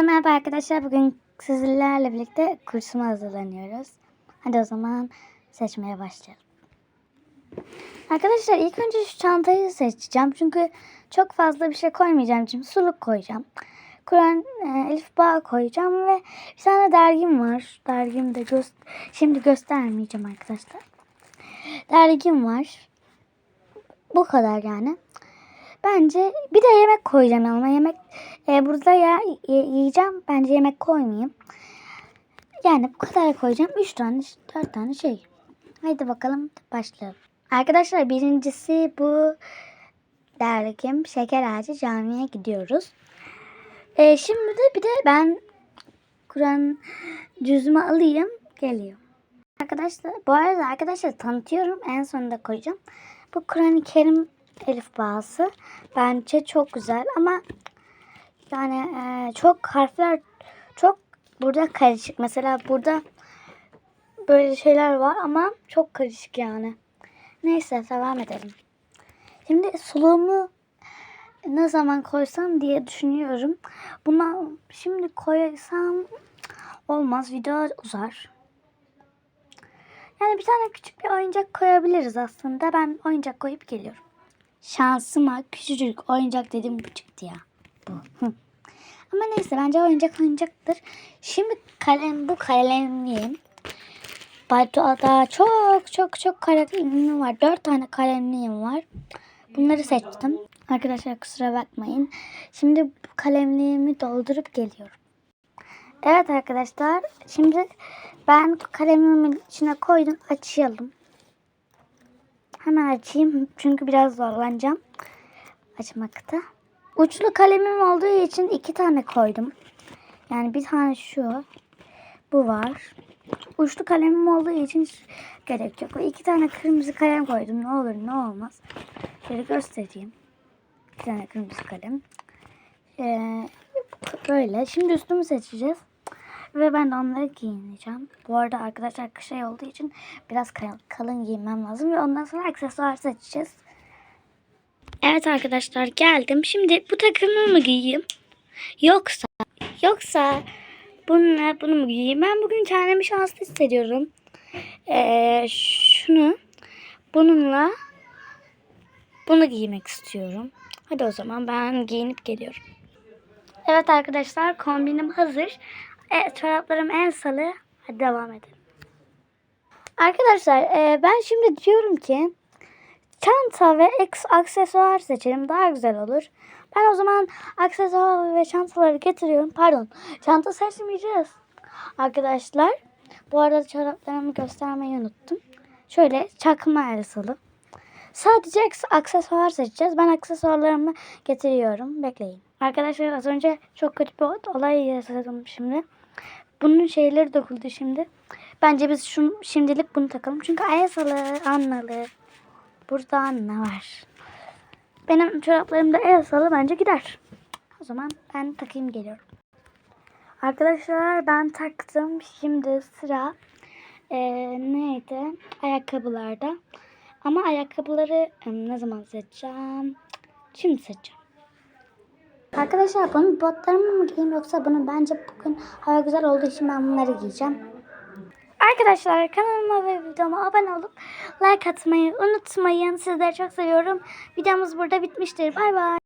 Herkese merhaba arkadaşlar. Bugün sizlerle birlikte kursuma hazırlanıyoruz. Hadi o zaman seçmeye başlayalım. Arkadaşlar ilk önce şu çantayı seçeceğim. Çünkü çok fazla bir şey koymayacağım. Şimdi suluk koyacağım. Kur'an, e, Elif Bağ koyacağım ve bir tane dergim var. Dergimi de göz şimdi göstermeyeceğim arkadaşlar. Dergim var. Bu kadar yani. Bence bir de yemek koyacağım yanıma. Yemek e, burada ya yiyeceğim. Bence yemek koymayayım. Yani bu kadar koyacağım. 3 tane 4 tane şey. Haydi bakalım başlayalım. Arkadaşlar birincisi bu dergim Şeker Ağacı Camii'ye gidiyoruz. E, şimdi de bir de ben Kur'an cüzümü alayım geliyor. Arkadaşlar bu arada arkadaşlar tanıtıyorum en sonunda koyacağım. Bu Kur'an-ı Kerim elif bağısı bence çok güzel ama yani e, çok harfler çok burada karışık. Mesela burada böyle şeyler var ama çok karışık yani. Neyse devam edelim. Şimdi suluğumu ne zaman koysam diye düşünüyorum. Buna şimdi koysam olmaz video uzar. Yani bir tane küçük bir oyuncak koyabiliriz aslında. Ben oyuncak koyup geliyorum. Şansıma küçücük oyuncak dedim bu çıktı ya. Bu. Ama neyse bence oyuncak oyuncaktır. Şimdi kalem bu kalemliğim. Bato'da çok çok çok kalemliğim var. Dört tane kalemliğim var. Bunları seçtim. Arkadaşlar kusura bakmayın. Şimdi bu kalemliğimi doldurup geliyorum. Evet arkadaşlar. Şimdi ben kalemimin içine koydum. Açalım. Hemen açayım. Çünkü biraz zorlanacağım. Açmakta. Uçlu kalemim olduğu için iki tane koydum. Yani bir tane şu. Bu var. Uçlu kalemim olduğu için gerek yok. İki tane kırmızı kalem koydum. Ne olur ne olmaz. Şöyle göstereyim. Bir tane kırmızı kalem. Ee, böyle. Şimdi üstümü seçeceğiz. Ve ben de onları giyineceğim. Bu arada arkadaşlar kış ayı olduğu için biraz kal- kalın giyinmem lazım. Ve ondan sonra aksesuar seçeceğiz. Evet arkadaşlar geldim. Şimdi bu takımı mı giyeyim? Yoksa yoksa bununla bunu mu giyeyim? Ben bugün kendimi şanslı hissediyorum. Ee, şunu bununla bunu giymek istiyorum. Hadi o zaman ben giyinip geliyorum. Evet arkadaşlar kombinim hazır. Evet çoraplarım en salı. Hadi devam edelim. Arkadaşlar e, ben şimdi diyorum ki çanta ve aksesuar seçelim daha güzel olur. Ben o zaman aksesuar ve çantaları getiriyorum. Pardon çanta seçmeyeceğiz. Arkadaşlar bu arada çoraplarımı göstermeyi unuttum. Şöyle çakma el salı. Sadece aksesuar seçeceğiz. Ben aksesuarlarımı getiriyorum. Bekleyin. Arkadaşlar az önce çok kötü bir olay yaşadım şimdi. Bunun şeyleri döküldü şimdi. Bence biz şu, şimdilik bunu takalım. Çünkü Ayasalı, Annalı. Burada Anna var. Benim çoraplarım da Ayasalı bence gider. O zaman ben takayım geliyorum. Arkadaşlar ben taktım. Şimdi sıra eee, neydi? Ayakkabılarda. Ama ayakkabıları ne zaman seçeceğim? Şimdi seçeceğim. Arkadaşlar bunun botlarımı mı giyeyim yoksa bunu bence bugün hava güzel olduğu için ben bunları giyeceğim. Arkadaşlar kanalıma ve videoma abone olup like atmayı unutmayın. Sizleri çok seviyorum. Videomuz burada bitmiştir. Bay bay.